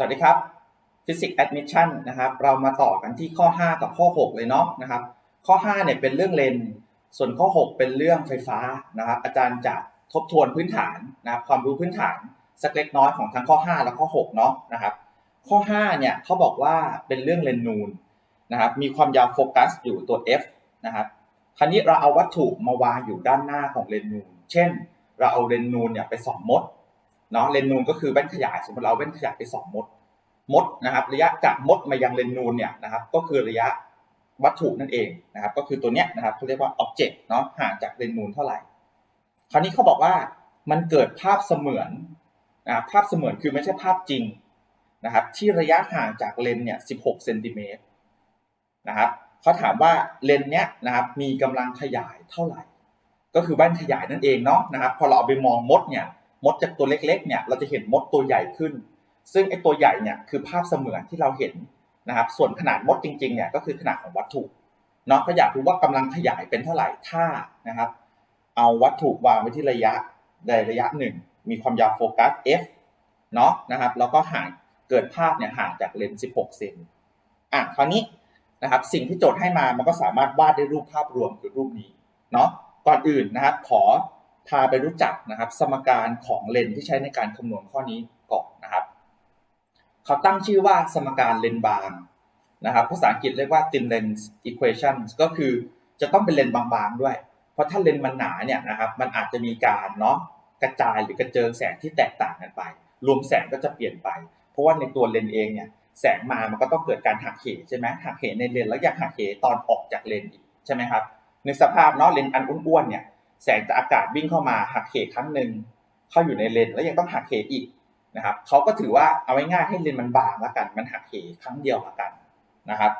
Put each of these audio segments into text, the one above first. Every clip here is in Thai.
สวัสดีครับ Physics Admission นะครับ เรามาต่อกันที่ข้อ 5 กับข้อ 6 เลยเนาะนะครับ ข้อ 5 เนี่ยเป็นเรื่องเลนส์ส่วนข้อ 6 เป็นเรื่องไฟฟ้านะครับ อาจารย์จะทบทวนพื้นฐานนะครับ ความรู้พื้นฐานสักเล็กน้อยของทั้งข้อ 5 และข้อ 6 เนาะนะครับ ข้อ 5 เนี่ยเขาบอกว่าเป็นเรื่องเลนนูนนะครับ มีความยาวโฟกัสอยู่ตัว f นะครับ คราวนี้เราเอาวัตถุมาวางอยู่ด้านหน้าของเลนนูน เช่น เราเอาเลนนูนเนี่ยไปส่องมด เนาะเลนนูนก็คือแว่นขยายสมมติเราเอาแว่นขยายไปสองมดมดนะครับ ระยะจากมดมายังเลนนูนเนี่ยนะครับ ก็คือระยะวัตถุนั่นเองนะครับ ก็คือตัวเนี้ยนะครับเขาเรียกว่า object เนาะห่างจากเลนนูนเท่าไหร่ คราวนี้เขาบอกว่ามันเกิดภาพเสมือนนะครับภาพเสมือนคือไม่ใช่ภาพจริงนะครับ ที่ระยะห่างจากเลนเนี่ย16เซนติเมตรนะครับเขาถามว่าเลนเนี้ยนะครับ มีกำลังขยายเท่าไหร่ ก็คือแว่นขยายนั่นเองเนาะนะครับ พอเราเอาไปมองมดเนี่ย มดจากตัวเล็กๆเนี่ยเราจะเห็นมดตัวใหญ่ขึ้น ซึ่งไอ้ตัวใหญ่เนี่ยคือภาพเสมือนที่เราเห็นนะครับ ส่วนขนาดมดจริงๆเนี่ยก็คือขนาดของวัตถุเนาะก็อยากรู้ว่ากำลังขยายเป็นเท่าไหร่ถ้านะครับ เอาวัตถุวางไว้ที่ระยะใดระยะหนึ่งมีความยาวโฟกัส f เนาะนะครับ แล้วก็ห่างเกิดภาพเนี่ยห่างจากเลนส์16เซนอะคราวนี้นะครับ สิ่งที่โจทย์ให้มามันก็สามารถวาดได้รูปภาพรวมคือรูปนี้เนาะก่อนอื่นนะครับขอ พาไปรู้จักนะครับ สมการของเลนส์ที่ใช้ในการคำนวณข้อนี้ก่อนนะครับ เขาตั้งชื่อว่าสมการเลนส์บางนะครับภาษาอังกฤษเรียกว่า thin lens equation ก็คือจะต้องเป็นเลนส์บางๆด้วย เพราะถ้าเลนส์มันหนาเนี่ยนะครับมันอาจจะมีการเนาะกระจายหรือกระเจิงแสงที่แตกต่างกันไป รวมแสงก็จะเปลี่ยนไป เพราะว่าในตัวเลนส์เองเนี่ยแสงมามันก็ต้องเกิดการหักเหใช่ไหมหักเหในเลนส์แล้วอยากหักเหตอนออกจากเลนส์อีกใช่ไหมครับในสภาพเนาะเลนส์อันอ้วนๆเนี่ย แสงจากอากาศวิ่งเข้ามาหักเหครั้งหนึ่งเข้าอยู่ในเลนแล้วยังต้องหักเหอีกนะครับเขาก็ถือว่าเอาไว้ง่ายให้เลนมันบางแล้วกัน มันหักเหครั้งเดียวละกันนะครับ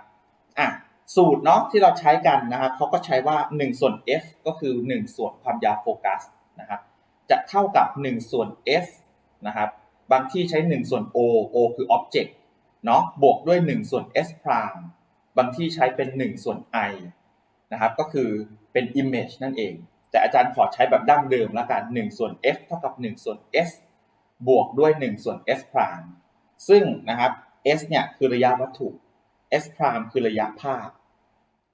อะสูตรเนาะที่เราใช้กันนะครับเขาก็ใช้ว่า 1 ส่วน f ก็คือ 1 ส่วนความยาวโฟกัสนะครับจะเท่ากับ 1 ส่วน s นะครับบางที่ใช้ 1 ส่วน o o คือ object เนาะบวกด้วย 1 ส่วน s prime บางที่ใช้เป็น 1 ส่วน i นะครับก็คือเป็น image นั่นเอง แต่อาจารย์ขอใช้แบบดั้งเดิมแล้วกัน1ส่วน f เท่ากับ 1 ส่วน s บวกด้วย 1 ส่วน s prime ซึ่งนะครับ s เนี่ยคือระยะวัตถุ s prime คือระยะภาพ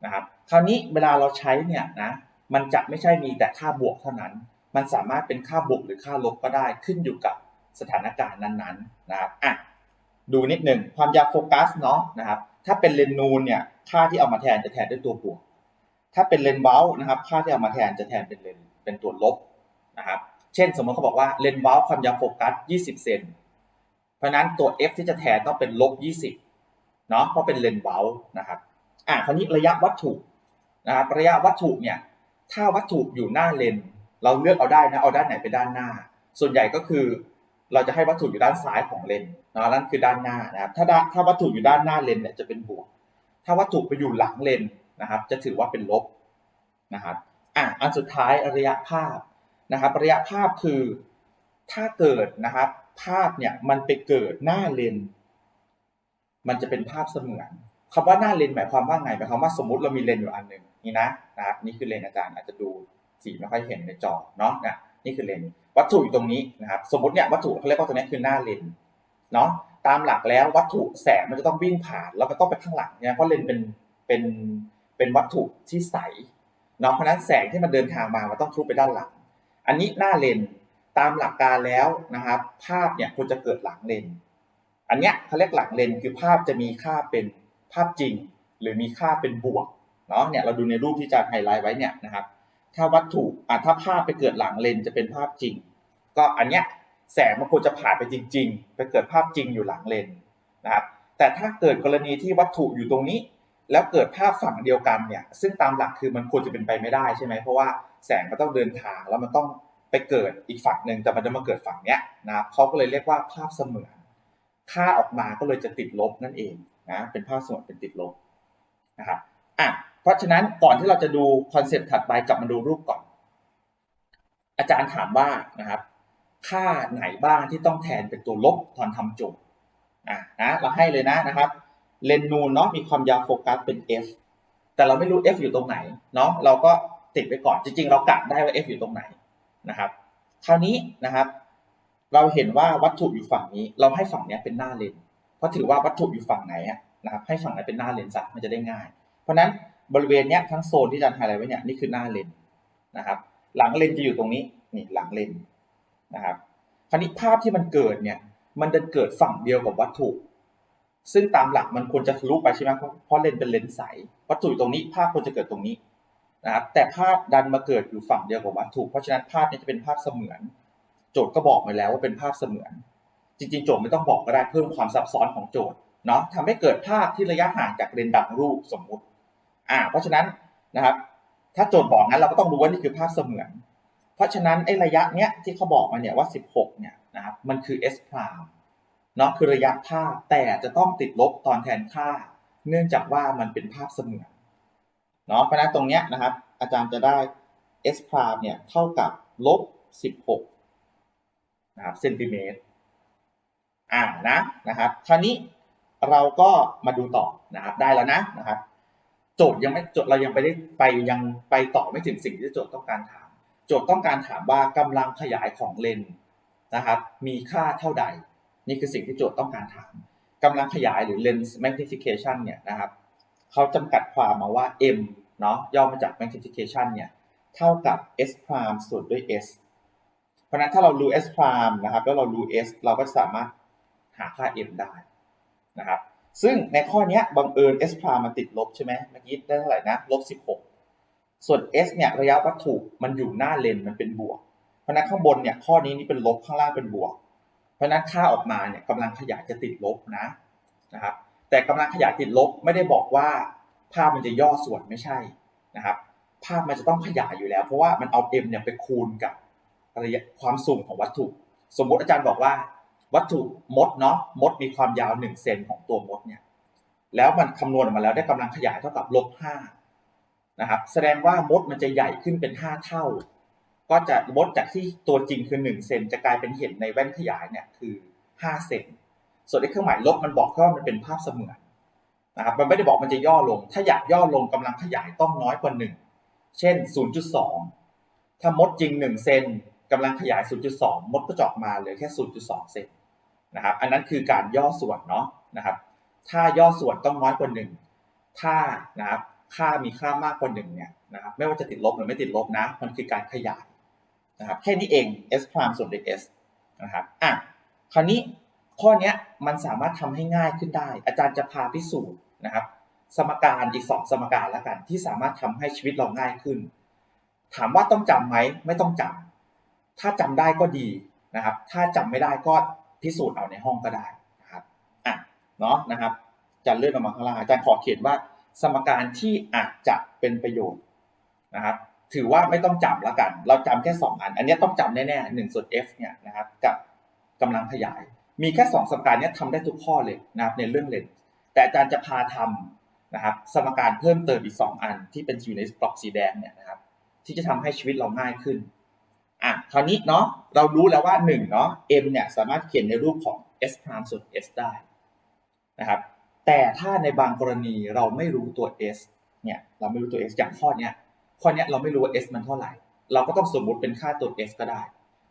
นะครับคราวนี้เวลาเราใช้เนี่ยนะมันจะไม่ใช่มีแต่ค่าบวกเท่านั้น มันสามารถเป็นค่าบวกหรือค่าลบก็ได้ขึ้นอยู่กับสถานการณ์นั้นๆนะครับอะดูนิดหนึ่งความยาวโฟกัสเนาะนะครับถ้าเป็นเลนนูนเนี่ยค่าที่เอามาแทนจะแทนด้วยตัวบวก ถ้าเป็นเลนเว้านะครับ ค่าที่เอามาแทนจะแทนเป็นเลนเป็นตัวลบนะครับ เช่นสมมติเขาบอกว่าเลนเว้าความยาวโฟกัส 20 เซน เพราะนั้นตัว f ที่จะแทนต้องเป็นลบ 20 เนาะเพราะเป็นเลนเว้านะครับ อะคราวนี้ระยะวัตถุนะครับ ระยะวัตถุเนี่ย ถ้าวัตถุอยู่หน้าเลน เราเลือกเอาได้นะ เอาด้านไหนไปด้านหน้า ส่วนใหญ่ก็คือเราจะให้วัตถุอยู่ด้านซ้ายของเลนนะนั่นคือด้านหน้านะครับ ถ้าถ้าวัตถุอยู่ด้านหน้าเลนเนี่ยจะเป็นบวก ถ้าวัตถุไปอยู่หลังเลน นะครับ จะถือว่าเป็นลบนะครับอะอันสุดท้ายระยะภาพนะครับ ระยะภาพคือถ้าเกิดนะครับ ภาพเนี่ยมันไปเกิดหน้าเลน มันจะเป็นภาพเสมือนคำว่าหน้าเลนหมายความว่าไงหมายความว่าสมมติเรามีเลนอยู่อันหนึ่งนี่นะนะครับ นี่คือเลนอาจารย์อาจจะดูสีไม่ค่อยเห็นในจอเนาะนะนี่คือเลนวัตถุอยู่ตรงนี้นะครับ สมมติเนี่ยวัตถุเขาเรียกว่าตรงนี้คือหน้าเลนเนาะตามหลักแล้ววัตถุแสงมันจะต้องวิ่งผ่านแล้วก็ต้องไปข้างหลังเนี่ยเพราะเลนเป็นเป็น เป็นวัตถุที่ใสเนาะเพราะนั้นแสงที่มันเดินทางมามันต้องทุบไปด้านหลัง อันนี้หน้าเลนตามหลักการแล้วนะครับ ภาพเนี่ยควรจะเกิดหลังเลนอันเนี้ยเขาเรียกหลังเลนคือภาพจะมีค่าเป็นภาพจริง หรือมีค่าเป็นบวกเนาะเนี่ยเราดูในรูปที่อาจารย์ไฮไลท์ไว้เนี่ยนะครับถ้าวัตถุอะถ้าภาพไปเกิดหลังเลนจะเป็นภาพจริง ก็อันเนี้ยแสงมันควรจะผ่านไปจริง ๆ ไปเกิดภาพจริงอยู่หลังเลนนะครับแต่ถ้าเกิดกรณีที่วัตถุอยู่ตรงนี้ แล้วเกิดภาพฝั่งเดียวกันเนี่ยซึ่งตามหลักคือมันควรจะเป็นไปไม่ได้ใช่ไหมเพราะว่าแสงมันต้องเดินทางแล้วมันต้องไปเกิดอีกฝั่งหนึ่งแต่มันจะมาเกิดฝั่งเนี้ยนะครับเขาก็เลยเรียกว่าภาพเสมือนค่าออกมาก็เลยจะติดลบนั่นเองนะเป็นภาพเสมือนเป็นติดลบนะครับอะเพราะฉะนั้นก่อนที่เราจะดูคอนเซปต์ถัดไปกลับมาดูรูปก่อน อาจารย์ถามว่านะครับ ค่าไหนบ้างที่ต้องแทนเป็นตัวลบตอนทำโจทย์อะนะเราให้เลยนะนะครับ เลนนูนเนาะมีความยาวโฟกัสเป็น f แต่เราไม่รู้ f อยู่ตรงไหนเนาะเราก็ติดไปก่อนจริง ๆ เรากะได้ว่า f อยู่ตรงไหนนะครับ คราวนี้นะครับ เราเห็นว่าวัตถุอยู่ฝั่งนี้ เราให้ฝั่งนี้เป็นหน้าเลนเพราะถือว่าวัตถุอยู่ฝั่งไหนนะครับ ให้ฝั่งไหนเป็นหน้าเลนซะมันจะได้ง่าย เพราะฉะนั้นบริเวณเนี้ยทั้งโซนที่อาจารย์ไฮไลท์ไว้เนี่ยนี่คือหน้าเลนนะครับ หลังเลนจะอยู่ตรงนี้นี่หลังเลนนะครับ คราวนี้ภาพที่มันเกิดเนี่ยมันจะเกิดฝั่งเดียวกับวัตถุ ซึ่งตามหลักมันควรจะทะลุไปใช่ไหมเพราะเลนเป็นเลนใสวัตถุอยู่ตรงนี้ภาพควรจะเกิดตรงนี้นะครับแต่ภาพดันมาเกิดอยู่ฝั่งเดียวกับวัตถุเพราะฉะนั้นภาพนี้จะเป็นภาพเสมือน โจทย์ก็บอกมาแล้วว่าเป็นภาพเสมือน จริงๆ โจทย์ไม่ต้องบอกก็ได้เพิ่มความซับซ้อนของโจทย์เนาะทำให้เกิดภาพที่ระยะห่างจากเลนดังรูปสมมุติอ่าเพราะฉะนั้นนะครับถ้าโจทย์บอกงั้นเราก็ต้องรู้ว่านี่คือภาพเสมือน เพราะฉะนั้นไอ้ระยะเนี้ยที่เขาบอกมาเนี่ยว่า 16เนี่ยนะครับมันคือ s พราม เนาะคือระยะภาพแต่จะต้องติดลบตอนแทนค่า เนื่องจากว่ามันเป็นภาพเสมือนเนาะเพราะนั้นตรงเนี้ยนะครับ อาจารย์จะได้ s พรามเนี่ยเท่ากับลบ 16นะครับเซนติเมตรอ่านะนะครับคราวนี้เราก็มาดูต่อนะครับได้แล้วนะนะครับ โจทย์ยังไม่โจทย์เรายังไปได้ไปยังไปต่อไม่ถึงสิ่งที่โจทย์ต้องการถาม โจทย์ต้องการถามว่ากำลังขยายของเลนส์นะครับ มีค่าเท่าใด นี่คือสิ่งที่โจทย์ต้องการถามกำลังขยายหรือ lens magnification เนี่ยนะครับเขาจำกัดความมาว่า m เนาะย่อมาจาก magnification เนี่ยเท่ากับ s prime ส่วนด้วย s เพราะนั้นถ้าเรารู้ s prime นะครับแล้วเรารู้ s เราก็สามารถหาค่า m ได้นะครับซึ่งในข้อนี้บังเอิญ s prime มันติดลบใช่ไหมเมื่อกี้ได้เท่าไหร่นะลบ 16 ส่วน s เนี่ยระยะวัตถุมันอยู่หน้าเลนมันเป็นบวก เพราะนั้นข้างบนเนี่ยข้อนี้นี่เป็นลบข้างล่างเป็นบวก ราะนั้นค่าออกมาเนี่ยกำลังขยายจะติดลบนะนะครับแต่กำลังขยายติดลบไม่ได้บอกว่าภาพมันจะย่อส่วนไม่ใช่นะครับภาพมันจะต้องขยายอยู่แล้ว เพราะว่ามันเอา m เนี่ยไปคูณกับระยะความสูงของวัตถุ สมมติอาจารย์บอกว่า วัตถุมดเนาะมดมีความยาว1เซนของตัวมดเนี่ยแล้วมันคำนวณออกมาแล้วได้กำลังขยายเท่ากับลบ5นะครับแสดงว่ามดมันจะใหญ่ขึ้นเป็น 5 เท่า ก็จะมดจากที่ตัวจริงคือ1เซนจะกลายเป็นเห็นในแว่นขยายเนี่ยคือ5เซนส่วนไอ้เครื่องหมายลบมันบอกแค่ว่ามันเป็นภาพเสมือนนะครับมันไม่ได้บอกมันจะย่อลง ถ้าอยากย่อลงกำลังขยายต้องน้อยกว่า 1 เช่น 0.2 ถ้ามดจริง 1 เซนกำลังขยาย 0.2 มดก็จอกมาเหลือแค่ 0.2 เซนนะครับอันนั้นคือการย่อส่วนเนาะนะครับถ้าย่อส่วนต้องน้อยกว่า 1 ถ้านะครับค่ามีค่ามากกว่า1เนี่ยนะครับไม่ว่าจะติดลบหรือไม่ติดลบนะ มันคือการขยาย นะครับแค่นี้เอง s prime ส่วนด้วย s นะครับอะคราวนี้ข้อนี้มันสามารถทำให้ง่ายขึ้นได้ อาจารย์จะพาพิสูจน์นะครับ สมการอีกสองสมการแล้วกัน ที่สามารถทำให้ชีวิตเราง่ายขึ้น ถามว่าต้องจำไหมไม่ต้องจำถ้าจำได้ก็ดีนะครับ ถ้าจำไม่ได้ก็พิสูจน์เอาในห้องก็ได้นะครับอะเนาะนะครับอาจารย์เลื่อนออกมาข้างล่างอาจารย์ขอเขียนว่า สมการที่อาจจะเป็นประโยชน์นะครับ ถือว่าไม่ต้องจำแล้วกัน เราจำแค่ 2 อัน อันนี้ต้องจำแน่ๆ1ส่วน f เนี่ยนะครับกับกำลังขยาย มีแค่2สมการนี้ทำได้ทุกข้อเลยนะครับในเรื่องเลนส์แต่อาจารย์จะพาทำนะครับสมการเพิ่มเติมอีก 2 อัน ที่เป็นอยู่ในบล็อกสีแดงเนี่ยนะครับที่จะทำให้ชีวิตเราง่ายขึ้นอะคราวนี้เนาะเรารู้แล้วว่า1เนาะ m เนี่ยสามารถเขียนในรูปของ s prime ส่วน s ได้นะครับแต่ถ้าในบางกรณีเราไม่รู้ตัว s เนี่ยเราไม่รู้ตัว s อย่างข้อเนี้ย ข้อนี้เราไม่รู้ว่า s มันเท่าไหร่ เราก็ต้องสมมุติเป็นค่าตัว s ก็ได้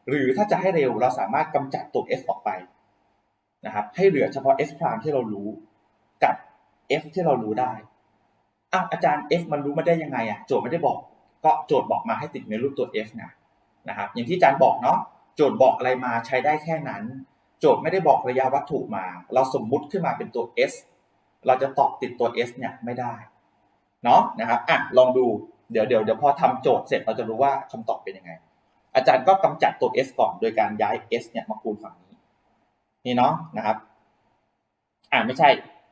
หรือถ้าจะให้เร็วเราสามารถกำจัดตัว s ออกไปนะครับให้เหลือเฉพาะ s prime ที่เรารู้กับ f ที่เรารู้ได้อ้าวอาจารย์ f มันรู้มาได้ยังไงอะโจทย์ไม่ได้บอก ก็โจทย์บอกมาให้ติดในรูปตัว f นะนะครับอย่างที่อาจารย์บอกเนาะโจทย์บอกอะไรมาใช้ได้แค่นั้น โจทย์ไม่ได้บอกระยะวัตถุมา เราสมมุติขึ้นมาเป็นตัว s เราจะตอบติดตัว s เนี่ยไม่ได้เนาะนะครับอะลองดู เดี๋ยวเดี๋ยวเดี๋ยวพอทำโจทย์เสร็จเราจะรู้ว่าคำตอบเป็นยังไง อาจารย์ก็กำจัดตัว s ก่อนโดยการย้าย s เนี่ยมาคูณฝั่งนี้ นี่เนาะนะครับ อ่าไม่ใช่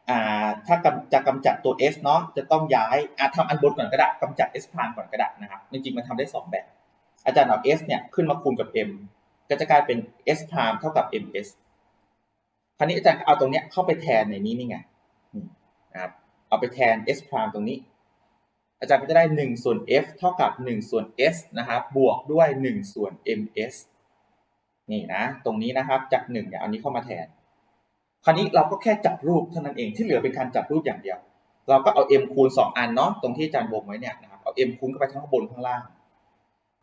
อ่า ถ้าจะกำจัดตัว s เนาะจะต้องย้ายอ่าทำอันบนก่อนก็ได้กำจัด s พานก่อนก็ได้นะครับจริงๆมันทำได้สองแบบ อาจารย์เอา s เนี่ยขึ้นมาคูณกับ m ก็จะกลายเป็น s พามเท่ากับ ms คราวนี้อาจารย์เอาตรงเนี้ยเข้าไปแทนในนี้นี่ไงนะครับเอาไปแทน s prime ตรงนี้ อาจารย์ก็จะได้1ส่วน f เท่ากับ 1 ส่วน s นะครับบวกด้วย 1 ส่วน ms นี่นะ ตรงนี้นะครับจาก1เนี่ยเอานี้เข้ามาแทน คราวนี้เราก็แค่จับรูปเท่านั้นเองที่เหลือเป็นการจับรูปอย่างเดียว เราก็เอา m คูณ 2 อันเนาะตรงที่อาจารย์วงไว้เนี่ยนะครับเอา m คูณเข้าไปทั้งข้างบนข้างล่าง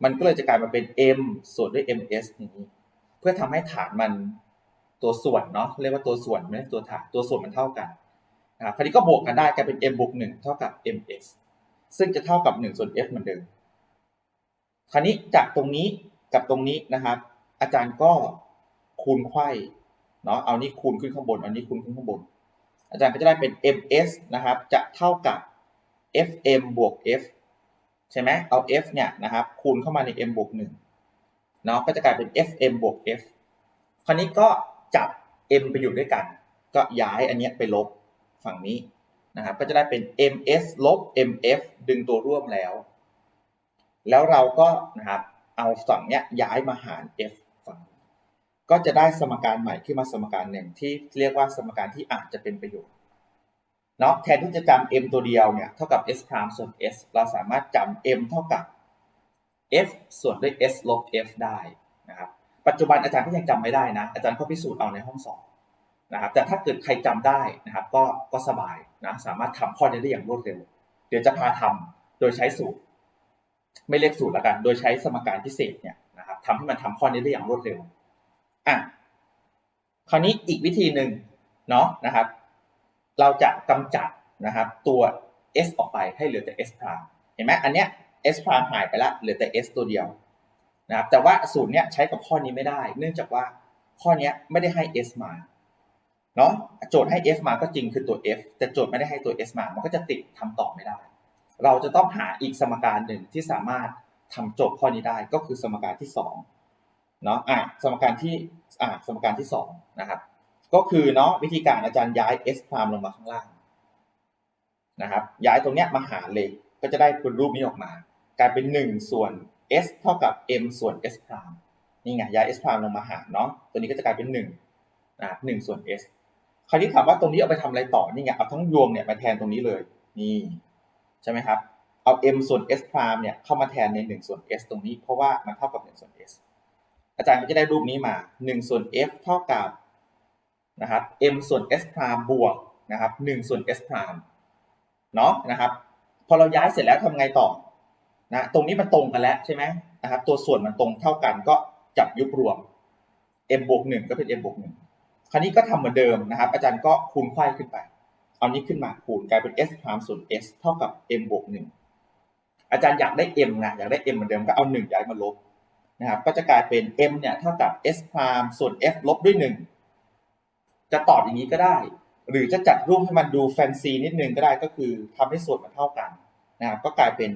มันก็เลยจะกลายมาเป็น m ส่วนด้วย ms นี้เพื่อทำให้ฐานมันตัวส่วนเนาะเรียกว่าตัวส่วนไม่ใช่ตัวฐานตัวส่วนมันเท่ากันนะครับคราวนี้ก็บวกกันได้กลายเป็น m บวกหนึ่งเท่ากับ ms ซึ่งจะเท่ากับหนึ่งส่วน f เหมือนเดิม คราวนี้จากตรงนี้กับตรงนี้นะครับ อาจารย์ก็คูณไขว้เนาะเอานี้คูณขึ้นข้างบนเอานี้คูณขึ้นข้างบน อาจารย์ก็จะได้เป็น ms นะครับ จะเท่ากับ fm บวก f ใช่ไหมเอา f เนี่ยนะครับ คูณเข้ามาใน m บวกหนึ่งเนาะก็จะกลายเป็น fm บวก f คราวนี้ก็จับ m ไปอยู่ด้วยกัน ก็ย้ายอันเนี้ยไปลบฝั่งนี้ นะครับก็จะได้เป็น ms ลบ mf ดึงตัวร่วมแล้ว แล้วเราก็นะครับเอาฝั่งเนี้ยย้ายมาหาร f ฝั่ง ก็จะได้สมการใหม่ขึ้นมาสมการหนึ่งที่เรียกว่าสมการที่อาจจะเป็นประโยชน์เนาะแทนที่จะจำ m ตัวเดียวเนี่ยเท่ากับ s พรามส่วน s เราสามารถจำ m เท่ากับ f ส่วนด้วย s ลบ f ได้นะครับปัจจุบันอาจารย์ก็ยังจำไม่ได้นะ อาจารย์ก็พิสูจน์เอาในห้องสอบนะครับแต่ถ้าเกิดใครจำได้นะครับก็ก็สบาย นะสามารถทำข้อนี้ได้อย่างรวดเร็ว เดี๋ยวจะพาทำโดยใช้สูตร ไม่เรียกสูตรแล้วกัน โดยใช้สมการพิเศษเนี่ยนะครับทำให้มันทำข้อนี้ได้อย่างรวดเร็วอะคราวนี้อีกวิธีหนึ่งเนาะนะครับ เราจะกำจัดนะครับ ตัว s ออกไปให้เหลือแต่ s พรามเห็นไหมอันเนี้ย s พรามหายไปละเหลือแต่ s ตัวเดียวนะครับแต่ว่าสูตรเนี้ยใช้กับข้อนี้ไม่ได้ เนื่องจากว่าข้อนี้ไม่ได้ให้ s มา เนาะโจทย์ให้ f มาก็จริงคือตัว f แต่โจทย์ไม่ได้ให้ตัว s มา มันก็จะติดทำต่อไม่ได้ เราจะต้องหาอีกสมการหนึ่งที่สามารถทำโจทย์ข้อนี้ได้ก็คือสมการที่สองเนาะอะสมการที่อะสมการที่สองนะครับก็คือเนาะวิธีการอาจารย์ย้าย s พรามลงมาข้างล่างนะครับย้ายตรงเนี้ยมาหารเลยก็จะได้เป็นรูปนี้ออกมา กลายเป็น 1 ส่วน s เท่ากับ m ส่วน s พรามนี่ไงย้าย s พรามลงมาหารเนาะตัวนี้ก็จะกลายเป็น1นะครับ1ส่วน s คราวนี้ถามว่าตรงนี้เอาไปทำอะไรต่อนี่ไงเอาทั้งยวงเนี่ยมาแทนตรงนี้เลยนี่ใช่ไหมครับเอา m ส่วน s พรามเนี่ยเข้ามาแทนใน 1 ส่วน s ตรงนี้เพราะว่ามันเท่ากับ 1 ส่วน s อาจารย์ก็จะได้รูปนี้มา 1 ส่วน f เท่ากับนะครับ m ส่วน s พรามบวกนะครับ1ส่วน s พรามเนาะนะครับพอเราย้ายเสร็จแล้วทำไงต่อนะตรงนี้มันตรงกันแล้วใช่ไหมนะครับตัวส่วนมันตรงเท่ากันก็จับยุบรวม m บวก1ก็เป็น m บวก1 คราวนี้ก็ทำเหมือนเดิมนะครับ อาจารย์ก็คูณไขว้ขึ้นไป เอานี้ขึ้นมาคูณกลายเป็น s พรามส่วน s เท่ากับ m บวก1อาจารย์อยากได้ m ไงอยากได้ m เหมือนเดิมก็เอา1ย้ายมาลบนะครับก็จะกลายเป็น m เนี่ยเท่ากับ s พรามส่วน f ลบด้วย1จะตอบอย่างนี้ก็ได้ หรือจะจัดรูปให้มันดูแฟนซีนิดนึงก็ได้ก็คือทำให้ส่วนมันเท่ากันนะครับก็กลายเป็น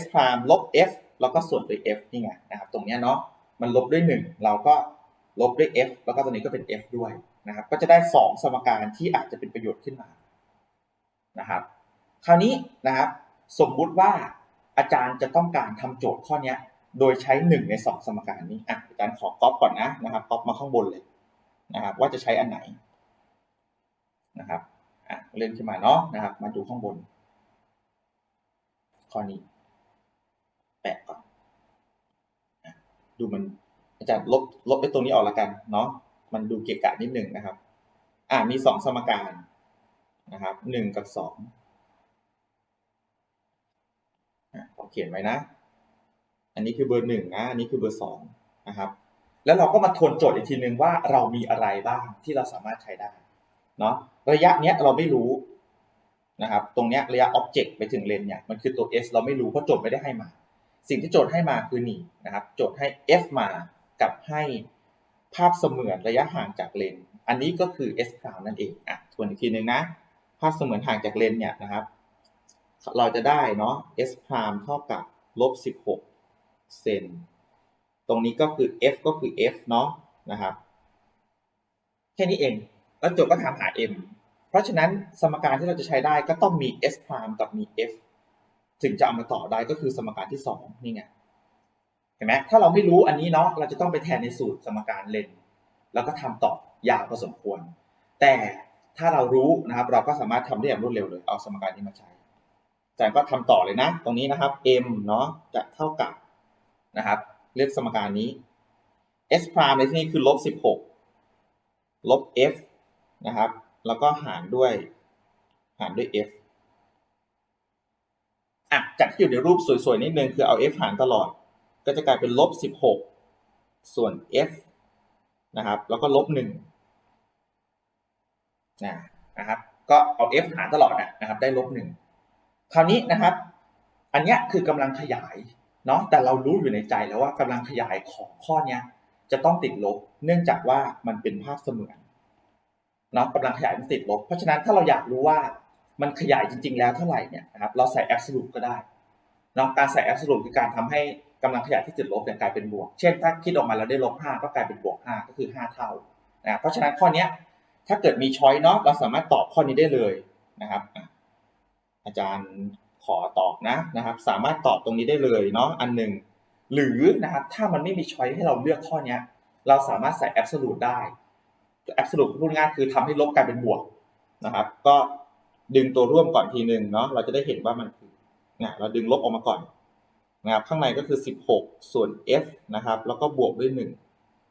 s พรามลบ f แล้วก็ส่วนด้วย f นี่ไงนะครับตรงเนี้ยเนาะมันลบด้วย 1 เราก็ลบด้วย f แล้วก็ตรงนี้ก็เป็น f ด้วย นะครับ ก็จะได้ 2 สมการที่อาจจะเป็นประโยชน์ขึ้นมานะครับ คราวนี้นะครับ สมมุติว่าอาจารย์จะต้องการทำโจทย์ข้อนี้โดยใช้หนึ่งในสองสมการนี้อะอาจารย์ขอก๊อปก่อนนะนะครับก๊อปมาข้างบนเลยนะครับ ว่าจะใช้อันไหนนะครับอะเลื่อนขึ้นมาเนาะนะครับ มาดูข้างบน ข้อนี้ แปะก่อนดูมันอาจารย์ลบลบไอ้ตรงนี้ออกละกันเนาะ มันดูเกะกะนิดหนึ่งนะครับ อะมีสองสมการนะครับหนึ่งกับสองผมเขียนไว้นะ อันนี้คือเบอร์หนึ่งนะ อันนี้คือเบอร์สองนะครับ แล้วเราก็มาทวนโจทย์อีกทีหนึ่งว่าเรามีอะไรบ้างที่เราสามารถใช้ได้เนาะ ระยะเนี้ยเราไม่รู้นะครับ ตรงเนี้ยระยะ object ไปถึงเลนเนี่ย มันคือตัว s เราไม่รู้เพราะโจทย์ไม่ได้ให้มา สิ่งที่โจทย์ให้มาคือนี่นะครับ โจทย์ให้ f มากับให้ ภาพเสมือนระยะห่างจากเลน อันนี้ก็คือ s พรามนั่นเองอะทวนอีกทีนึงนะ ภาพเสมือนห่างจากเลนเนี่ยนะครับ เราจะได้เนาะ s พรามเท่ากับลบ16เซน ตรงนี้ก็คือ f ก็คือ f เนาะนะครับ แค่นี้เอง แล้วโจทย์ก็ถามหา m เพราะฉะนั้นสมการที่เราจะใช้ได้ก็ต้องมี s พรามกับมี f ถึงจะเอามาต่อได้ก็คือสมการที่ 2 นี่ไง ห็นไหมถ้าเราไม่รู้อันนี้เนาะเราจะต้องไปแทนในสูตรสมการเลนแล้วก็ทำต่อยาวพอสมควร แต่ถ้าเรารู้นะครับ เราก็สามารถทำได้อย่างรวดเร็วเลย เอาสมการนี้มาใช้อาจารย์ก็ทำต่อเลยนะ ตรงนี้นะครับ m เนาะจะเท่ากับนะครับ เลือกสมการนี้ s พรามในที่นี้คือลบ16ลบ f นะครับ แล้วก็หารด้วย หารด้วย f อะจากที่อยู่ในรูปสวยๆนิดนึงคือเอา f หารตลอด ก็จะกลายเป็นลบ 16 ส่วน f นะครับ แล้วก็ลบ1นะนะครับ ก็เอา f หารตลอดนะนะครับ ได้ลบหนึ่งคราวนี้นะครับ อันเนี้ยคือกำลังขยายเนาะแต่เรารู้อยู่ในใจแล้วว่ากำลังขยายของข้อเนี้จะต้องติดลบ เนื่องจากว่ามันเป็นภาพเสมือนเนาะกำลังขยายมันติดลบ เพราะฉะนั้นถ้าเราอยากรู้ว่ามันขยายจริง ๆ แล้วเท่าไหร่เนี่ยนะครับ เราใส่ absolute ก็ได้เนาะการใส่ absolute คือการทำให้ กำลังขยายที่ติดลบเนี่ยกลายเป็นบวก เช่นถ้าคิดออกมาแล้วได้ลบ5ก็กลายเป็นบวก5ก็คือ 5 เท่านะเพราะฉะนั้นข้อนี้ถ้าเกิดมีช้อยเนาะเราสามารถตอบข้อนี้ได้เลยนะครับอาจารย์ขอตอบนะนะครับ สามารถตอบตรงนี้ได้เลยเนาะอันหนึ่งหรือนะครับถ้ามันไม่มีช้อยให้เราเลือกข้อนี้เราสามารถใส่ absolute ได้ absolute พูดง่ายคือทำให้ลบกลายเป็นบวกนะครับ ก็ดึงตัวร่วมก่อนทีหนึ่งเนาะเราจะได้เห็นว่ามันคือเนี่ยเราดึงลบออกมาก่อน นะครับข้างในก็คือ 16 ส่วน f นะครับ แล้วก็บวกด้วย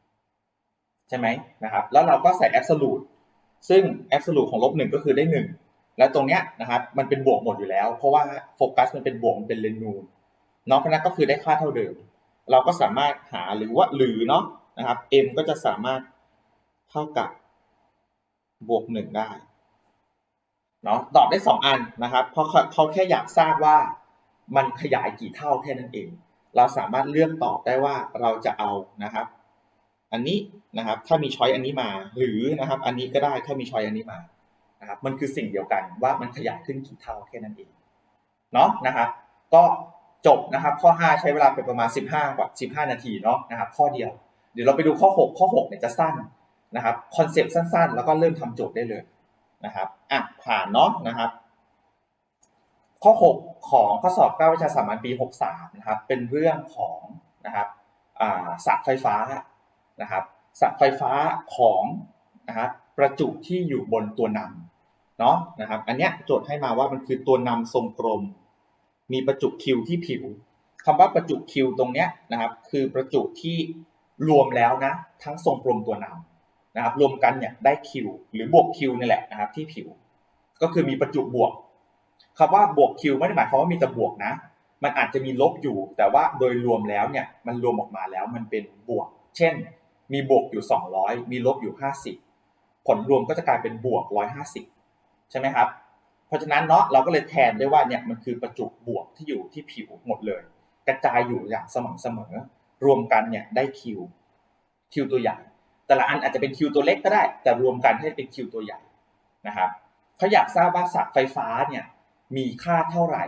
1 ใช่ไหมนะครับ แล้วเราก็ใส่ absolute ซึ่ง absolute ของลบ 1 ก็คือได้ 1 แล้วตรงเนี้ยนะครับมันเป็นบวกหมดอยู่แล้ว เพราะว่าโฟกัสมันเป็นบวกมันเป็นเลนนูนเนาะเพราะนั้นก็คือได้ค่าเท่าเดิม เราก็สามารถหาหรือว่าหรือเนาะนะครับ m ก็จะสามารถเท่ากับบวกหนึ่งได้เนาะตอบได้สองอันนะครับ เพราะเขาเขาแค่อยากทราบว่า มันขยายกี่เท่าแค่นั้นเอง เราสามารถเลือกตอบได้ว่าเราจะเอานะครับ อันนี้นะครับ ถ้ามีช้อยอันนี้มา หรือนะครับ อันนี้ก็ได้ถ้ามีช้อยอันนี้มานะครับ มันคือสิ่งเดียวกันว่ามันขยายขึ้นกี่เท่าแค่นั้นเองเนาะนะครับ ก็จบนะครับ ข้อ 5 ใช้เวลาไปประมาณ 15กว่า15 นาทีเนาะนะครับ ข้อเดียว เดี๋ยวเราไปดูข้อ 6 ข้อ6เนี่ยจะสั้นนะครับคอนเซปต์สั้นๆ แล้วก็เริ่มทำโจทย์ได้เลยนะครับอะผ่านเนาะนะครับ ข้อ 6 ของข้อสอบ 9 วิชาสามัญปี 63 นะครับ เป็นเรื่องของนะครับสระไฟฟ้านะครับสระไฟฟ้าของนะครับประจุที่อยู่บนตัวนำเนาะนะครับ อันเนี้ยโจทย์ให้มาว่ามันคือตัวนำทรงกลม มีประจุคิวที่ผิวคำว่าประจุคิวตรงเนี้ยนะครับคือประจุที่รวมแล้วนะทั้งทรงกลมตัวนำนะครับรวมกันเนี่ยได้คิวหรือบวกคิวนี่แหละนะครับที่ผิว ก็คือมีประจุบวก คำว่าบวกคิวไม่ได้หมายความว่ามีแต่บวกนะ มันอาจจะมีลบอยู่ แต่ว่าโดยรวมแล้วเนี่ยมันรวมออกมาแล้วมันเป็นบวก เช่น มีบวกอยู่ 200 มีลบอยู่ 50 ผลรวมก็จะกลายเป็นบวก 150 ใช่ไหมครับ เพราะฉะนั้นเนาะเราก็เลยแทนได้ว่าเนี่ยมันคือประจุบวกที่อยู่ที่ผิวหมดเลย กระจายอยู่อย่างสม่ำเสมอ รวมกันเนี่ยได้คิวคิวตัวใหญ่แต่ละอันอาจจะเป็นคิวตัวเล็กก็ได้ แต่รวมกันให้เป็นคิวตัวใหญ่นะครับเขาอยากทราบว่าสัไฟฟ้าเนี่ย มีค่าเท่าไหร่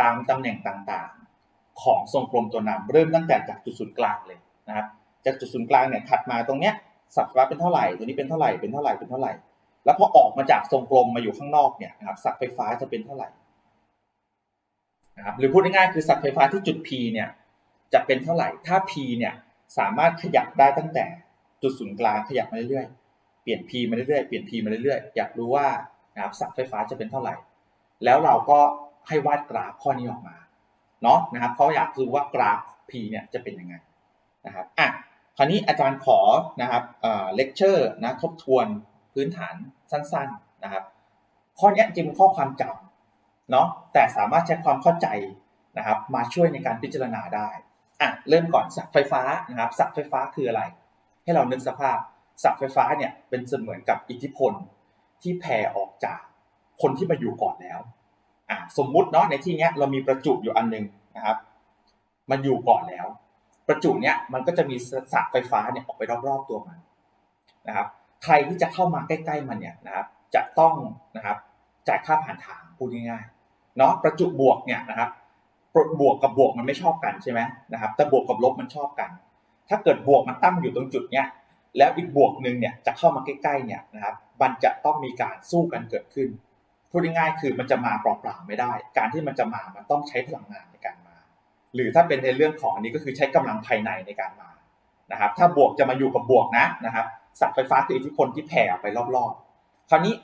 ตามตำแหน่งต่างๆ ของทรงกลมตัวนำเริ่มตั้งแต่จากจุดศูนย์กลางเลยนะครับจากจุดศูนย์กลางเนี่ยถัดมาตรงเนี้ยสัไฟฟ้าเป็นเท่าไหร่ตัวนี้เป็นเท่าไหร่เป็นเท่าไหร่เป็นเท่าไหร่ แล้วพอออกมาจากทรงกลมมาอยู่ข้างนอกเนี่ยนะครับสักไฟฟ้าจะเป็นเท่าไหร่นะครับหรือพูดง่ายๆคือสักไฟฟ้าที่จุด P เนี่ยจะเป็นเท่าไหร่ถ้า P เนี่ยสามารถขยับได้ตั้งแต่จุดศูนย์กลางขยับมาเรื่อยๆเปลี่ยน P มาเรื่อยๆเปลี่ยน P มาเรื่อยๆอยากรู้ว่านะครับสักไฟฟ้าจะเป็นเท่าไหร่ แล้วเราก็ให้วาดกราฟข้อนี้ออกมาเนาะนะครับเขาอยากรู้ว่ากราฟ P เนี่ยจะเป็นยังไงนะครับอะคราวนี้อาจารย์ขอนะครับเอ่อเลคเชอร์นะทบทวนพื้นฐานสั้นๆนะครับ ข้อนี้จริงเป็นข้อความจำเนาะแต่สามารถใช้ความเข้าใจนะครับมาช่วยในการพิจารณาได้อะเริ่มก่อนสักไฟฟ้านะครับสักไฟฟ้าคืออะไร ให้เรานึกสภาพสักไฟฟ้าเนี่ยเป็นเสมือนกับอิทธิพลที่แผ่ออกจาก คนที่มาอยู่ก่อนแล้วอะสมมุติเนาะในที่เนี้ยเรามีประจุอยู่อันหนึงนะครับ มันอยู่ก่อนแล้ว ประจุเนี้ยมันก็จะมีสักไฟฟ้าเนี่ยออกไปรอบๆตัวมันนะครับ ใครที่จะเข้ามาใกล้ๆมันเนี่ยนะครับ จะต้องนะครับจ่ายค่าผ่านทางพูดง่ายๆเนาะประจุบวกเนี่ยนะครับบวกกับบวกมันไม่ชอบกันใช่ไหมนะครับ แต่บวกกับลบมันชอบกัน ถ้าเกิดบวกมันตั้งอยู่ตรงจุดเนี้ยแล้วอีกบวกหนึ่งเนี่ยจะเข้ามาใกล้ๆเนี่ยนะครับ มันจะต้องมีการสู้กันเกิดขึ้น พูดง่ายๆคือมันจะมาเปล่าๆไม่ได้ การที่มันจะมามันต้องใช้พลังงานในการมา หรือถ้าเป็นในเรื่องของอันนี้ก็คือใช้กำลังภายในในการมานะครับ ถ้าบวกจะมาอยู่กับบวกนะนะครับสัตว์ไฟฟ้าคืออิทธิพลที่แผ่ไปรอบๆ คราวนี้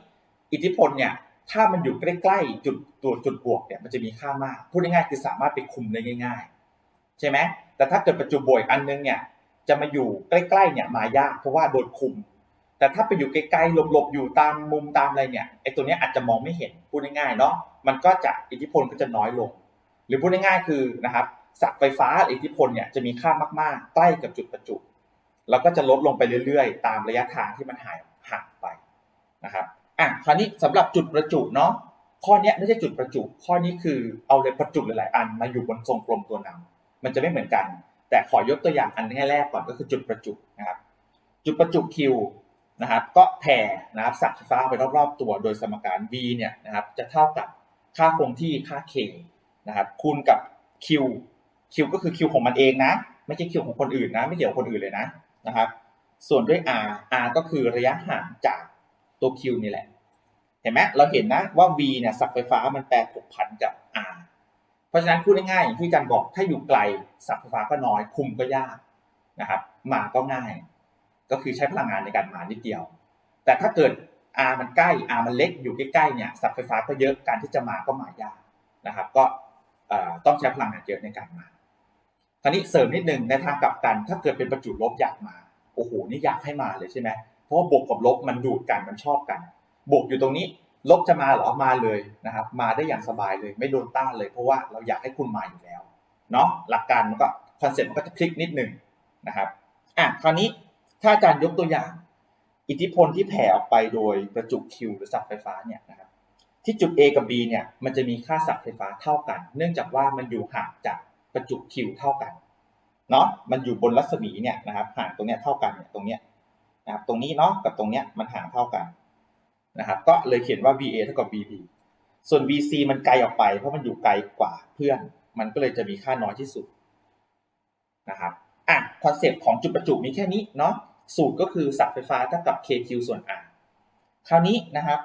อิทธิพลเนี่ยถ้ามันอยู่ใกล้ๆจุดตัวจุดบวกเนี่ยมันจะมีค่ามากพูดง่ายๆคือสามารถไปคุมได้ง่าย ๆ ใช่ไหมแต่ถ้าเกิดประจุบวกอันนึงเนี่ยจะมาอยู่ใกล้ๆเนี่ยมายากเพราะว่าโดนคุม แต่ถ้าไปอยู่ไกลๆหลบๆอยู่ตามมุมตามอะไรเนี่ยไอ้ตัวนี้อาจจะมองไม่เห็นพูดง่ายๆเนาะมันก็จะอิทธิพลก็จะน้อยลง หรือพูดง่ายๆคือนะครับสักไฟฟ้าอิทธิพลเนี่ยจะมีค่ามากๆ ใกล้กับจุดประจุแล้วก็จะลดลงไปเรื่อยๆ ตามระยะทางที่มันหายห่างไปนะครับอะคราวนี้สำหรับจุดประจุเนาะข้อนี้ไม่ใช่จุดประจุ ข้อนี้คือเอาเลยประจุหลายๆอันมาอยู่บนทรงกลมตัวนำมันจะไม่เหมือนกัน แต่ขอยกตัวอย่างอันแรกก่อนก็คือจุดประจุนะครับจุดประจุ Q นะครับก็แผ่นะครับสักไฟฟ้าไปรอบๆตัวโดยสมการ V เนี่ยนะครับจะเท่ากับค่าคงที่ค่า K นะครับคูณกับ Q Q ก็คือ Q ของมันเองนะ ไม่ใช่ Q ของคนอื่นนะ ไม่เกี่ยวกับคนอื่นเลยนะนะครับ ส่วนด้วย R R ก็คือระยะห่างจากตัว Q นี่แหละ เห็นไหมเราเห็นนะว่า V เนี่ยสักไฟฟ้ามันแปรผกผันกับ R เพราะฉะนั้นพูดง่ายๆอย่างที่อาจารย์บอกถ้าอยู่ไกลสักไฟฟ้าก็น้อยคุมก็ยากนะครับมาก็ง่าย ก็คือใช้พลังงานในการมานิดเดียว แต่ถ้าเกิด R มันใกล้ R มันเล็กอยู่ใกล้ๆเนี่ยสักไฟฟ้าก็เยอะการที่จะมาก็มายากนะครับ ก็ต้องใช้พลังงานเยอะในการมาคราวนี้เสริมนิดนึงในทางกลับกัน ถ้าเกิดเป็นประจุลบอยากมาโอ้โหนี่อยากให้มาเลยใช่ไหมเพราะว่าบวกกับลบมันดูดกันมันชอบกัน บวกอยู่ตรงนี้ลบจะมาหรอมาเลยนะครับ มาได้อย่างสบายเลย ไม่โดนต้านเลย เพราะว่าเราอยากให้คุณมาอยู่แล้วเนาะหลักการมันก็คอนเซ็ปต์มันก็จะพลิกนิดนึงนะครับอะคราวนี้ ถ้าอาจารย์ยกตัวอย่าง อิทธิพลที่แผ่ออกไปโดยประจุ Q หรือสับไฟฟ้าเนี่ยนะครับที่จุด A กับ B เนี่ยมันจะมีค่าสับไฟฟ้าเท่ากัน เนื่องจากว่ามันอยู่ห่างจากประจุ Q เท่ากันเนาะมันอยู่บนรัศมีเนี่ยนะครับห่างตรงเนี้ยเท่ากันเนี่ยตรงเนี้ยนะครับตรงนี้เนาะกับตรงเนี้ยมันห่างเท่ากันนะครับก็เลยเขียนว่า VA เท่ากับ VB ส่วน VC มันไกลออกไป เพราะมันอยู่ไกลกว่าเพื่อน มันก็เลยจะมีค่าน้อยที่สุดนะครับอะคอนเซปต์ของจุดประจุมีแค่นี้เนาะ สูตรก็คือสับไฟฟ้าเท่ากับ KQ ส่วน R คราวนี้นะครับ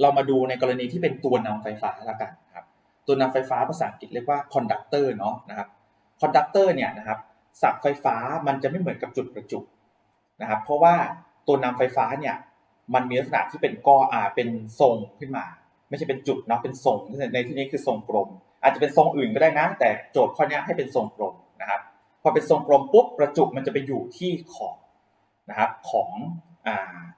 เรามาดูในกรณีที่เป็นตัวนำไฟฟ้าละกันครับ ตัวนำไฟฟ้าภาษาอังกฤษเรียกว่าคอนดักเตอร์เนาะนะครับคอนดักเตอร์เนี่ยนะครับสับไฟฟ้ามันจะไม่เหมือนกับจุดประจุนะครับ เพราะว่าตัวนำไฟฟ้าเนี่ยมันมีลักษณะที่เป็นก้ออ่าเป็นทรงขึ้นมา ไม่ใช่เป็นจุดเนาะเป็นทรงในที่นี้คือทรงกลม อาจจะเป็นทรงอื่นก็ได้นะแต่โจทย์ข้อนี้ให้เป็นทรงกลมนะครับพอเป็นทรงกลมปุ๊บประจุมันจะไปอยู่ที่ขอบ นะครับของอ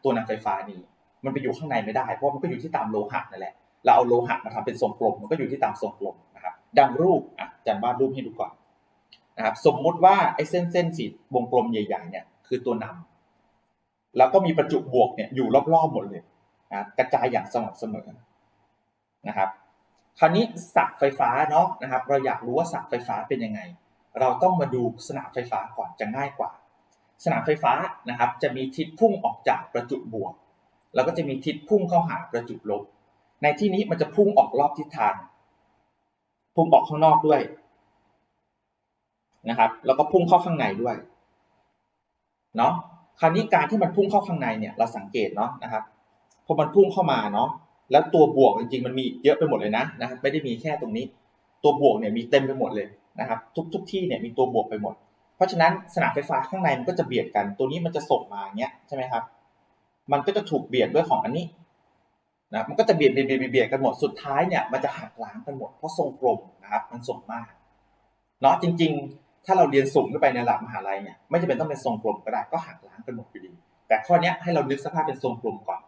ตัวนำไฟฟ้านี้ มันไปอยู่ข้างในไม่ได้ เพราะมันก็อยู่ที่ตามโลหะนั่นแหละ เราเอาโลหะมาทำเป็นทรงกลม มันก็อยู่ที่ตามทรงกลมนะครับดังรูปอะอาจารย์วาดรูปให้ดูก่อนนะครับสมมุติว่าไอ้เส้นเส้นสีวงกลมใหญ่ๆเนี่ยคือตัวนำแล้วก็มีประจุบวกเนี่ยอยู่รอบๆหมดเลยนะกระจายอย่างสม่ำเสมอนะครับคราวนี้สักไฟฟ้าเนาะนะครับ เราอยากรู้ว่าสักไฟฟ้าเป็นยังไง เราต้องมาดูสนามไฟฟ้าก่อนจะง่ายกว่า สนามไฟฟ้านะครับ จะมีทิศพุ่งออกจากประจุบวก แล้วก็จะมีทิศพุ่งเข้าหาประจุลบ ในที่นี้มันจะพุ่งออกรอบทิศทาง พุ่งออกข้างนอกด้วยนะครับ แล้วก็พุ่งเข้าข้างในด้วยเนาะคราวนี้การที่มันพุ่งเข้าข้างในเนี่ยเราสังเกตเนาะนะครับพอมันพุ่งเข้ามาเนาะแล้วตัวบวกจริงๆ มันมีเยอะไปหมดเลยนะนะครับ ไม่ได้มีแค่ตรงนี้ ตัวบวกเนี่ยมีเต็มไปหมดเลยนะครับ ทุกทุกที่เนี่ยมีตัวบวกไปหมด ราะฉะนั้นสนามไฟฟ้าข้างในมันก็จะเบียดกัน ตัวนี้มันจะส่งมาอย่างเงี้ยใช่ไหมครับ มันก็จะถูกเบียดด้วยของอันนี้นะมันก็จะเบียดเบียดเบียดเบียดกันหมด สุดท้ายเนี่ยมันจะหักล้างกันหมดเพราะทรงกลมนะครับ มันส่งมากเนาะจริง ๆ ถ้าเราเรียนสูงขึ้นไปในระดับมหาลัยเนี่ยไม่จำเป็นต้องเป็นทรงกลมก็ได้ก็หักล้างกันหมดอยู่ดี แต่ข้อนี้ให้เรานึกสภาพเป็นทรงกลมก่อน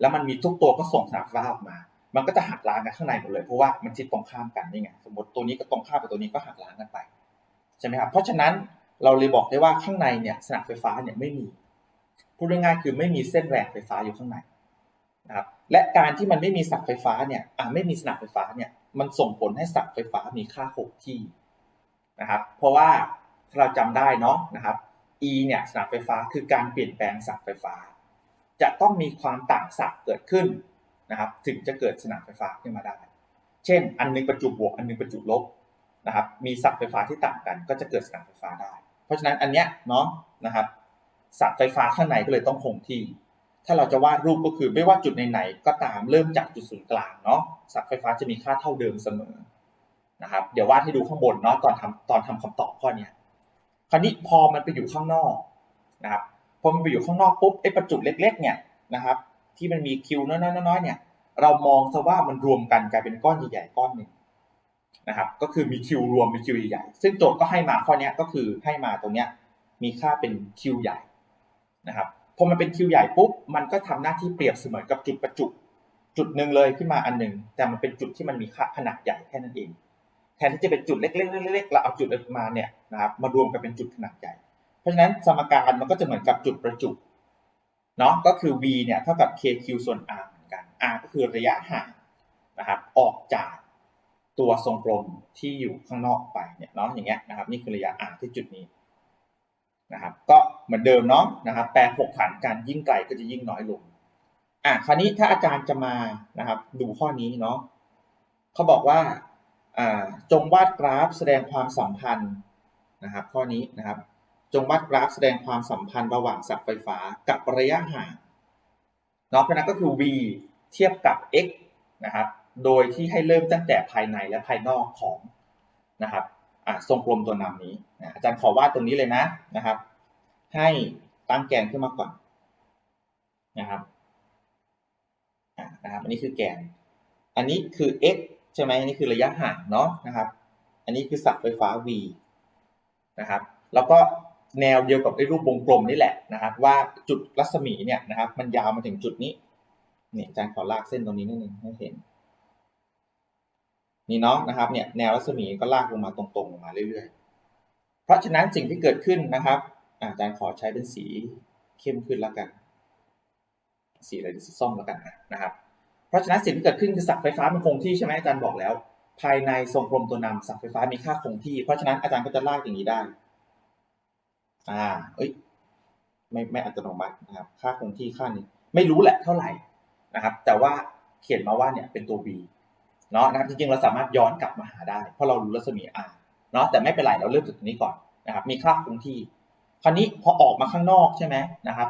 แล้วมันมีทุกตัวก็ส่งสนามไฟฟ้าออกมา มันก็จะหักล้างกันข้างในหมดเลยเพราะว่ามันทิศตรงข้ามกันนี่ไงสมมติตัวนี้ก็ตรงข้ามกับตัวนี้ก็หักล้างกันไปใช่ไหมครับเพราะฉะนั้น เราเลยบอกได้ว่าข้างในเนี่ยสนามไฟฟ้าเนี่ยไม่มีพูดง่ายๆคือไม่มีเส้นแรงไฟฟ้าอยู่ข้างในนะครับและการที่มันไม่มีสักไฟฟ้าเนี่ยอ่าไม่มีสนามไฟฟ้าเนี่ยมันส่งผลให้สักไฟฟ้ามีค่าคงที่นะครับ เพราะว่าถ้าเราจำได้เนาะนะครับ E เนี่ยสนามไฟฟ้าคือการเปลี่ยนแปลงสักไฟฟ้า จะต้องมีความต่างสักเกิดขึ้นนะครับถึงจะเกิดสนามไฟฟ้าขึ้นมาได้ เช่น อันหนึงประจุบวกอันหนึงประจุลบนะครับมีสักไฟฟ้าที่ต่างกัน ก็จะเกิดสนามไฟฟ้าได้ เพราะฉะนั้นอันเนี้ยเนาะนะครับสักไฟฟ้าข้างในก็เลยต้องคงที่ ถ้าเราจะวาดรูปก็คือไม่ว่าจุดไหนๆก็ตามเริ่มจากจุดศูนย์กลางเนาะสักไฟฟ้าจะมีค่าเท่าเดิมเสมอนะครับ เดี๋ยววาดให้ดูข้างบนเนาะตอนทำตอนทำคำตอบข้อเนี้ยคราวนี้พอมันไปอยู่ข้างนอกนะครับพอมันไปอยู่ข้างนอกปุ๊บไอ้ประจุเล็ก ๆ เนี่ยนะครับ ที่มันมีคิวน้อยๆเนี่ย เรามองซะว่ามันรวมกันกลายเป็นก้อนใหญ่ๆก้อนหนึ่ง นะครับก็คือมีคิวรวมเป็นคิวใหญ่ซึ่งโจทย์ก็ให้มาข้อนี้ก็คือให้มาตรงเนี้ยมีค่าเป็นคิวใหญ่นะครับพอมันเป็นคิวใหญ่ปุ๊บมันก็ทำหน้าที่เปรียบเสมือนกับจุดประจุ จุดหนึ่งเลยขึ้นมาอันหนึ่งแต่มันเป็นจุดที่มันมีค่าขนาดใหญ่แค่นั้นเองแทนที่จะเป็นจุดเล็กๆๆๆเราเอาจุดมาเนี่ยนะครับมารวมกันเป็นจุดขนาดใหญ่ เพราะฉะนั้นสมการมันก็จะเหมือนกับจุดประจุเนาะก็คือ v เนี่ยเท่ากับ kq ส่วน r r ก็คือระยะห่างนะครับออกจาก ตัวทรงกลมที่อยู่ข้างนอกไปเนี่ยเนาะอย่างเงี้ยนะครับ นี่คือระยะ r ที่จุดนี้นะครับ ก็เหมือนเดิมเนาะนะครับ แปลผกผันการยิ่งไกลก็จะยิ่งน้อยลงอะคราวนี้ถ้าอาจารย์จะมานะครับ ดูข้อนี้เนาะเขาบอกว่าอ่าจงวาดกราฟแสดงความสัมพันธ์นะครับ ข้อนี้นะครับ จงวาดกราฟแสดงความสัมพันธ์ระหว่างสับไฟฟ้ากับระยะห่างเนาะเพราะนั้นก็คือ v เทียบกับ x นะครับ โดยที่ให้เริ่มตั้งแต่ภายในและภายนอกของนะครับทรงกลมตัวนำนี้นะอาจารย์ขอวาดตรงนี้เลยนะนะครับ ให้ตั้งแกนขึ้นมาก่อนนะครับนะครับ อันนี้คือแกน อันนี้คือ x ใช่ไหมอันนี้คือระยะห่างเนาะนะครับ อันนี้คือสับไฟฟ้า v นะครับ แล้วก็แนวเดียวกับไอ้รูปวงกลมนี่แหละนะครับ ว่าจุดรัศมีเนี่ยนะครับ มันยาวมาถึงจุดนี้นี่อาจารย์ขอลากเส้นตรงนี้นิดนึงให้เห็น นี่เนาะนะครับเนี่ยแนวรัศมีก็ลากลงมาตรงๆลงมาเรื่อยๆ เพราะฉะนั้นสิ่งที่เกิดขึ้นนะครับอาจารย์ขอใช้เป็นสีเข้มขึ้นแล้วกัน สีอะไรสีส้มแล้วกันนะครับ เพราะฉะนั้นสิ่งที่เกิดขึ้นคือสักไฟฟ้ามันคงที่ใช่ไหมอาจารย์บอกแล้ว ภายในทรงกลมตัวนำสักไฟฟ้ามีค่าคงที่ เพราะฉะนั้นอาจารย์ก็จะลากอย่างนี้ได้อ่าเอ้ยไม่ไม่อัตโนมัตินะครับ ค่าคงที่ค่านี้ไม่รู้แหละเท่าไหร่นะครับ แต่ว่าเขียนมาว่าเนี่ยเป็นตัว b เนาะนะครับจริงๆเราสามารถย้อนกลับมาหาได้ เพราะเรารู้รัศมี r เนาะแต่ไม่เป็นไรเราเริ่มจากตรงนี้ก่อนนะครับ มีค่าคงที่ คราวนี้พอออกมาข้างนอกใช่ไหมนะครับ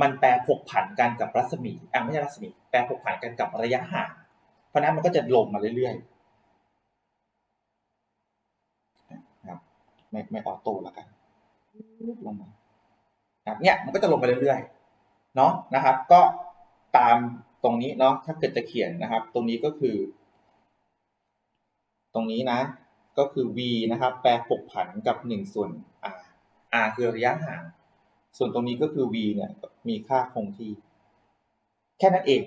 มันแปรผกผันกันกับรัศมีอ่าไม่ใช่รัศมี แปรผกผันกันกับระยะห่างเพราะนั้นมันก็จะลงมาเรื่อยๆนะครับไม่ไม่ออโต้แล้วกันลงมาครับเนี่ยมันก็จะลงไปเรื่อยๆเนาะนะครับ ก็ตามตรงนี้เนาะถ้าเกิดจะเขียนนะครับ ตรงนี้ก็คือ ตรงนี้นะ ก็คือ v นะครับ แปรผกผันกับ 1 ส่วน r r คือระยะห่าง ส่วนตรงนี้ก็คือ v เนี่ยมีค่าคงที่ แค่นั้นเอง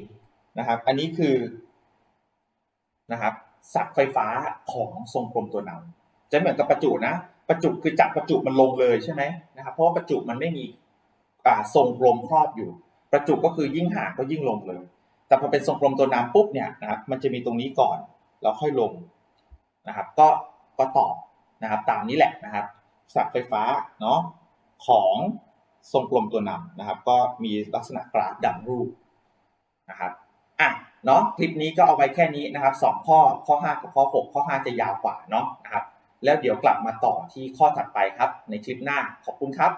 นะครับ อันนี้คือนะครับสักไฟฟ้าของทรงกลมตัวนำจะเหมือนกับประจุนะ ประจุคือจับประจุมันลงเลยใช่ไหมนะครับ เพราะว่าประจุมันไม่มีอ่าทรงกลมครอบอยู่ ประจุก็คือยิ่งห่างก็ยิ่งลงเลย แต่พอเป็นทรงกลมตัวน้ำปุ๊บเนี่ยนะครับ มันจะมีตรงนี้ก่อน แล้วค่อยลง นะครับก็ก็ตอบนะครับตามนี้แหละนะครับสักไฟฟ้าเนาะของทรงกลมตัวนำนะครับ ก็มีลักษณะกราฟดังรูปนะครับอะเนาะคลิปนี้ก็เอาไว้แค่นี้นะครับสองข้อข้อ 5 กับข้อ 6 ข้อ 5 จะยาวกว่าเนาะนะครับแล้วเดี๋ยวกลับมาต่อที่ข้อถัดไปครับ ในคลิปหน้าขอบคุณครับ